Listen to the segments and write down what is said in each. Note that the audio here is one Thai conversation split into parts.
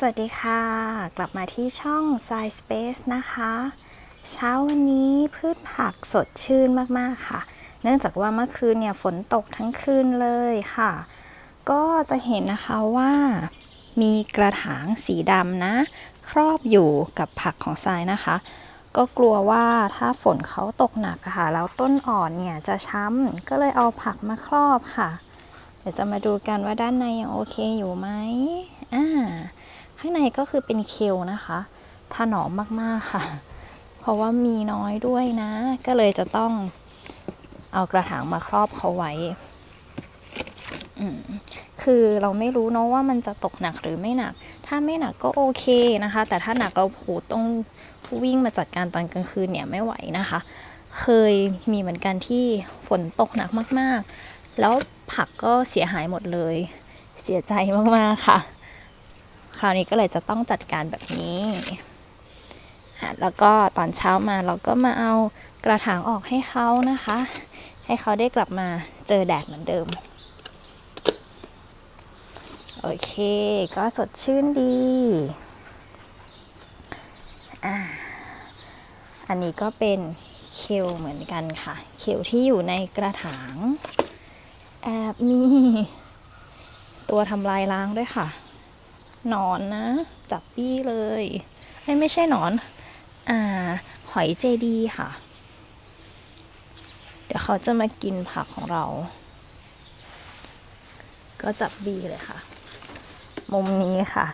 สวัสดีค่ะ กลับมาที่ช่อง s i z e Space นะคะ เช้าวันนี้พืชผักสดชื่นมาก ๆ ค่ะ เนื่องจากว่าเมื่อคืนเนี่ยฝนตกทั้งคืนเลยค่ะ ก็จะเห็นนะคะว่ามีกระถางสีดำนะ ครอบอยู่กับผักของทรายนะคะ ก็กลัวว่าถ้าฝนเขาตกหนักค่ะ แล้วต้นอ่อนเนี่ยจะช้ำก็เลยเอาผักมาครอบค่ะ เดี๋ยวจะมาดูกันว่าด้านในยังโอเคอยู่ไหมอ่า ข้างในก็คือเป็นเคลนะคะถนอมมากๆค่ะ เพราะว่ามีน้อยด้วยนะ ก็เลยจะต้องเอากระถางมาครอบเขาไว้คือเราไม่รู้เนาะว่ามันจะตกหนักหรือไม่หนัก ถ้าไม่หนักก็โอเคนะคะ แต่ถ้าหนักเราโหต้องวิ่งมาจัดการตอนกลางคืนเนี่ยไม่ไหวนะคะ เคยมีเหมือนกันที่ฝนตกหนักมากๆ แล้วผักก็เสียหายหมดเลย เสียใจมากๆค่ะ คราวนี้ก็เลยจะต้องจัดการแบบนี้แล้วก็ตอนเช้ามาเราก็มาเอากระถางออกให้เขานะคะ ให้เขาได้กลับมาเจอแดดเหมือนเดิม โอเค ก็สดชื่นดีออันนี้ก็เป็นเคลเหมือนกันค่ะ เคลที่อยู่ในกระถาง แอบมีตัวทำลายล้างด้วยค่ะ หนอนนะ จับปี้เลยไม่ไม่ใช่หนอน อ่า หอยเจดีค่ะ เดี๋ยวเขาจะมากินผักของเรา ก็จับบี้เลยค่ะ มุมนี้ค่ะ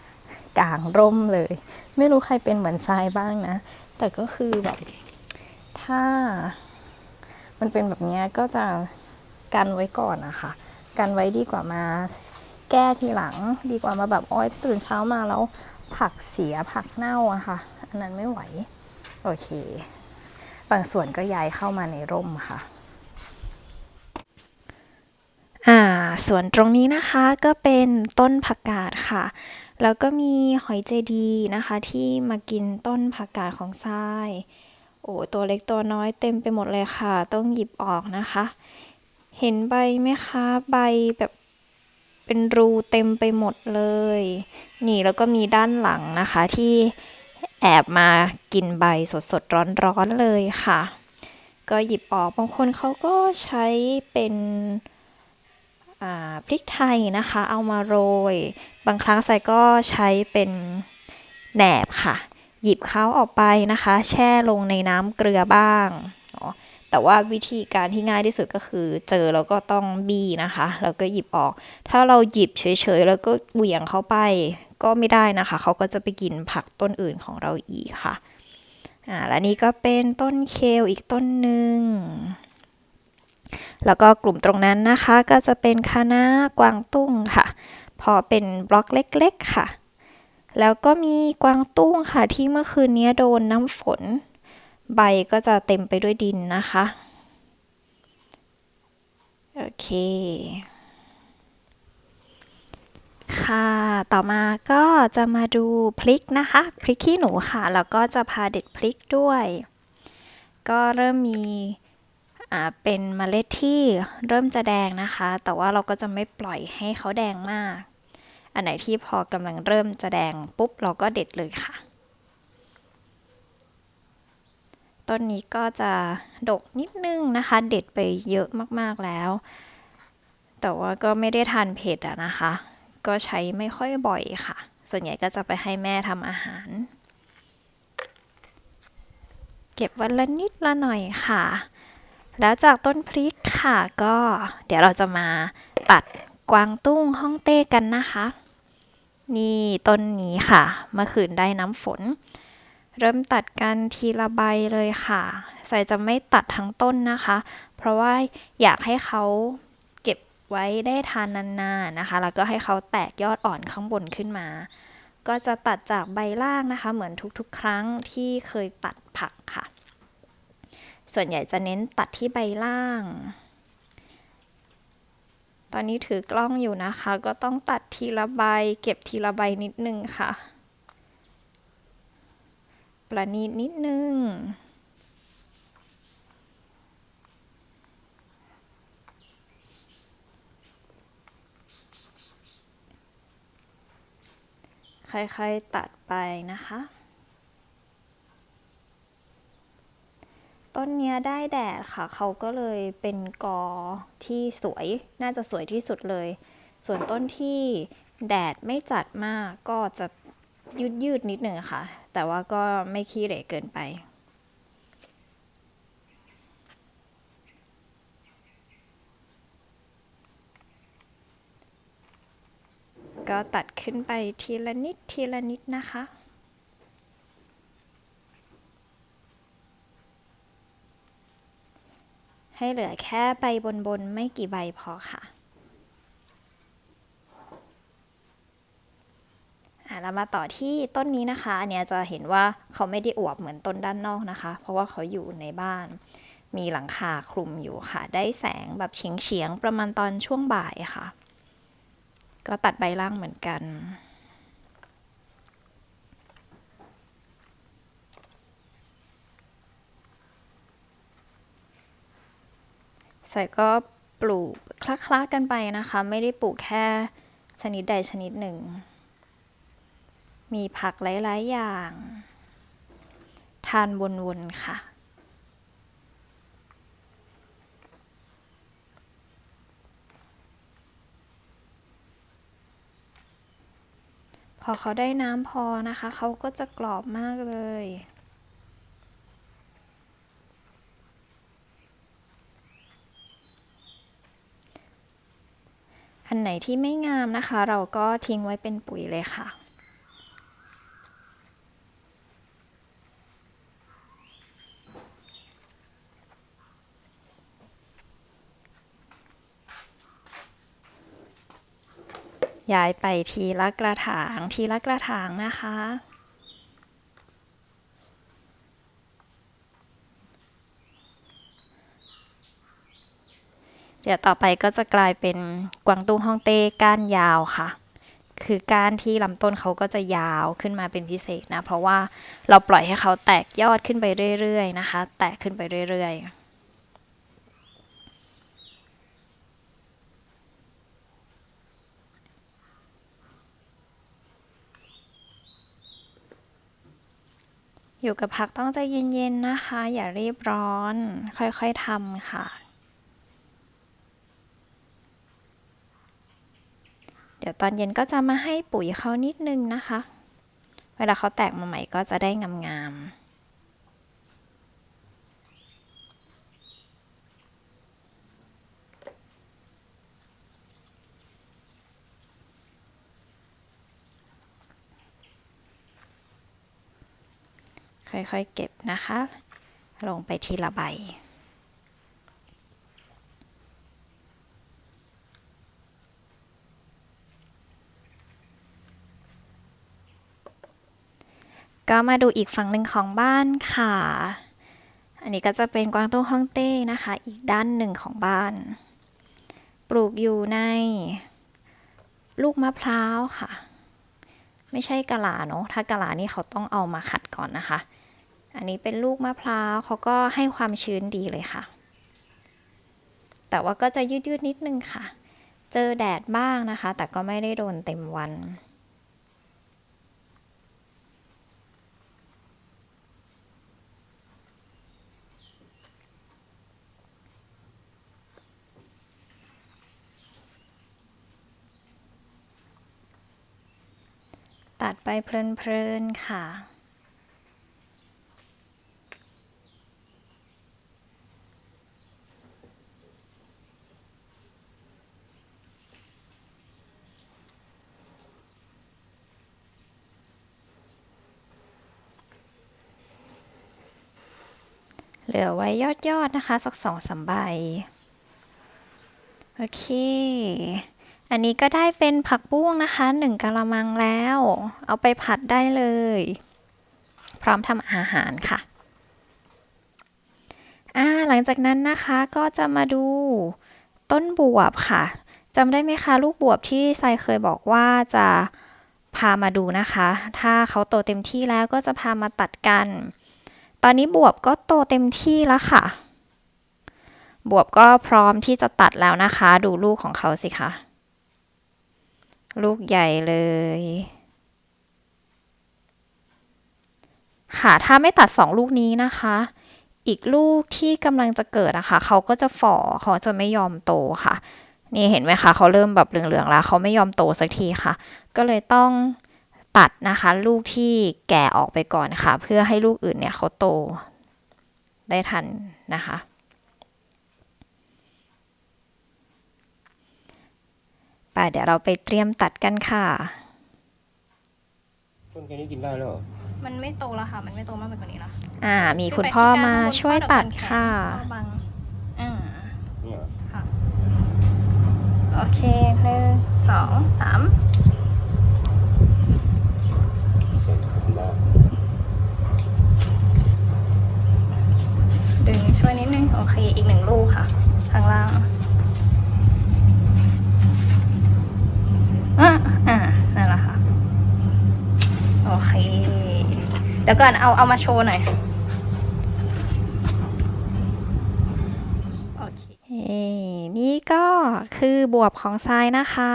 กลางร่มเลย ไม่รู้ใครเป็นเหมือนทรายบ้างนะ แต่ก็คือแบบ ถ้า มันเป็นแบบนี้ก็จะกันไว้ก่อนนะคะ กันไว้ดีกว่ามา แก้ทีหลังดีกว่ามาแบบอ้อยตื่นเช้ามาแล้วผักเสียผักเน่าอะค่ะ อันนั้นไม่ไหว โอเค บางส่วนก็ย้ายเข้ามาในร่มค่ะอ่าส่วนตรงนี้นะคะก็เป็นต้นผักกาดค่ะ แล้วก็มีหอยเจดีนะคะ ที่มากินต้นผักกาดของทรายโอ้ตัวเล็กตัวน้อยเต็มไปหมดเลยค่ะ ต้องหยิบออกนะคะ เห็นใบไหมคะ ใบแบบ เป็นรูเต็มไปหมดเลย นี่แล้วก็มีด้านหลังนะคะที่แอบมากินใบสดๆร้อนๆเลยค่ะ ก็หยิบออกบางคนเขาก็ใช้เป็นพริกไทยนะคะ เอามาโรย บางครั้งใส่ก็ใช้เป็นแหนบค่ะ หยิบเขาออกไปนะคะ แช่ลงในน้ำเกลือบ้าง แต่ว่าวิธีการที่ง่ายที่สุดก็คือ เจอแล้วก็ต้องบี้นะคะ แล้วก็หยิบออก ถ้าเราหยิบเฉยๆแล้วก็เหวี่ยงเข้าไปก็ไม่ได้นะคะ เขาก็จะไปกินผักต้นอื่นของเราอีกค่ะอ่าและนี่ก็เป็นต้นเคลอีกต้นหนึ่งแล้วก็กลุ่มตรงนั้นนะคะก็จะเป็นคะน้ากวางตุ้งค่ะ พอเป็นบล็อกเล็ก ๆค่ะ แล้วก็มีกวางตุ้งค่ะที่เมื่อคืนนี้โดนน้ำฝน ใบก็จะเต็มไปด้วยดินนะคะ โอเค ค่ะต่อมาก็จะมาดูพริกนะคะ พริกขี้หนูค่ะ แล้วก็จะพาเด็ดพริกด้วย ก็เริ่มมีอ่าเป็นเมล็ดที่เริ่มจะแดงนะคะ แต่ว่าเราก็จะไม่ปล่อยให้เขาแดงมาก อันไหนที่พอกำลังเริ่มจะแดงปุ๊บเราก็เด็ดเลยค่ะ ต้นนี้ก็จะดกนิดนึงนะคะ เด็ดไปเยอะมากๆแล้ว แต่ว่าก็ไม่ได้ทานเผ็ดอะนะคะ ก็ใช้ไม่ค่อยบ่อยค่ะ ส่วนใหญ่ก็จะไปให้แม่ทำอาหาร เก็บวันละนิดละหน่อยค่ะ แล้วจากต้นพริกค่ะก็เดี๋ยวเราจะมาตัดกวางตุ้งฮ่องเต้กันนะคะ นี่ต้นนี้ค่ะเมื่อคืนได้น้ำฝน เริ่มตัดกันทีละใบเลยค่ะใส่จะไม่ตัดทั้งต้นนะคะ เพราะว่าอยากให้เขาเก็บไว้ได้ทานนานๆนะคะ แล้วก็ให้เขาแตกยอดอ่อนข้างบนขึ้นมา ก็จะตัดจากใบล่างนะคะ เหมือนทุกๆ ครั้งที่เคยตัดผักค่ะ ส่วนใหญ่จะเน้นตัดที่ใบล่าง ตอนนี้ถือกล้องอยู่นะคะ ก็ต้องตัดทีละใบเก็บทีละใบนิดนึงค่ะ ประณีตนิดนึง ค่อยๆตัดไปนะคะ ต้นเนี้ยได้แดดค่ะ เขาก็เลยเป็นกอที่สวย น่าจะสวยที่สุดเลย ส่วนต้นที่แดดไม่จัดมากก็จะ ยืดยืดๆนิดหนึ่งค่ะ แต่ว่าก็ไม่ขี้เหร่เกินไป ก็ตัดขึ้นไปทีละนิดทีละนิดนะคะให้เหลือแค่ใบบนๆ ไม่กี่ใบพอค่ะ อะ เรามาต่อที่ต้นนี้นะคะ อันเนี้ยจะเห็นว่าเขาไม่ได้อวบเหมือนต้นด้านนอกนะคะ เพราะว่าเขาอยู่ในบ้าน มีหลังคาคลุมอยู่ค่ะ ได้แสงแบบเฉียงเฉียงๆประมาณตอนช่วงบ่ายค่ะ ก็ตัดใบล่างเหมือนกันใส่ก็ปลูกคละๆกันไปนะคะ ไม่ได้ปลูกแค่ชนิดใดชนิดหนึ่ง มีผักหลาย ๆ อย่าง ทานวนๆค่ะ พอเขาได้น้ำพอนะคะ เขาก็จะกรอบมากเลยอันไหนที่ไม่งามนะคะ เราก็ทิ้งไว้เป็นปุ๋ยเลยค่ะ ย้ายไปทีละกระถางทีละกระถางนะคะ เดี๋ยวต่อไปก็จะกลายเป็นกวางตุ้งฮ่องเต้ก้านยาวค่ะ คือก้านที่ลำต้นเขาก็จะยาวขึ้นมาเป็นพิเศษนะ เพราะว่าเราปล่อยให้เขาแตกยอดขึ้นไปเรื่อยๆนะคะ แตกขึ้นไปเรื่อยๆ อยู่กับผักต้องใจเย็นๆนะคะ อย่ารีบร้อน ค่อยๆทำค่ะ เดี๋ยวตอนเย็นก็จะมาให้ปุ๋ยเขานิดนึงนะคะ เวลาเขาแตกมาใหม่ก็จะได้งามๆ ค่อยๆเก็บนะคะ ลงไปทีละใบก็มาดูอีกฝั่งหนึ่งของบ้านค่ะ อันนี้ก็จะเป็นกวางตุ้งฮ่องเต้นะคะ อีกด้านหนึ่งของบ้าน ปลูกอยู่ใน ลูกมะพร้าวค่ะ ไม่ใช่กะลาเนาะ ถ้ากะลานี่เขาต้องเอามาขัดก่อนนะคะ อันนี้เป็นลูกมะพร้าวเขาก็ให้ความชื้นดีเลยค่ะ แต่ว่าก็จะยืดๆนิดนึงค่ะ เจอแดดบ้างนะคะ แต่ก็ไม่ได้โดนเต็มวันตัดไปเพลินๆค่ะ เหลือไว้ยอดๆนะคะ สักสองสามใบ โอเค อันนี้ก็ได้เป็นผักบุ้งนะคะหนึ่งกะละมังแล้ว เอาไปผัดได้เลย พร้อมทำอาหารค่ะอ่าหลังจากนั้นนะคะก็จะมาดูต้นบวบค่ะจำได้ไหมคะ ลูกบวบที่ไซเคยบอกว่าจะพามาดูนะคะ ถ้าเขาโตเต็มที่แล้วก็จะพามาตัดกัน ตอนนี้บวบก็โตเต็มที่แล้วค่ะ บวบก็พร้อมที่จะตัดแล้วนะคะ ดูลูกของเขาสิคะลูกใหญ่เลย ค่ะถ้าไม่ตัดสองลูกนี้นะคะ อีกลูกที่กำลังจะเกิดนะคะ เขาก็จะฝ่อเขาจะไม่ยอมโตค่ะ นี่เห็นไหมคะเขาเริ่มแบบเหลืองๆแล้วเขาไม่ยอมโตสักทีค่ะ ก็เลยต้อง ตัดนะคะ ลูกที่แก่ออกไปก่อนค่ะ เพื่อให้ลูกอื่นเนี่ยเขาโตได้ทันนะคะ ไปเดี๋ยวเราไปเตรียมตัดกันค่ะ ต้นแค่นี้กินได้แล้วเหรอมันไม่โตแล้วค่ะ มันไม่โตมากไปกว่านี้แล้วอ่า มีคุณพ่อมาช่วยตัดค่ะพ่อบังอ่าเนี่ยเหรอโอเคหนึ่งสองสาม โอเคขอบคุณมาก ดึง ช่วยนิดนึง โอเค อีกหนึ่งลูกค่ะ ข้างล่างอะอ่านั่นแหละค่ะ โอเค เดี๋ยวก่อนเอาเอามาโชว์หน่อย โอเค นี่ก็คือบวบของทรายนะคะ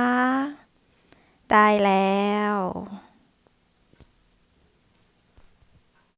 ได้แล้ว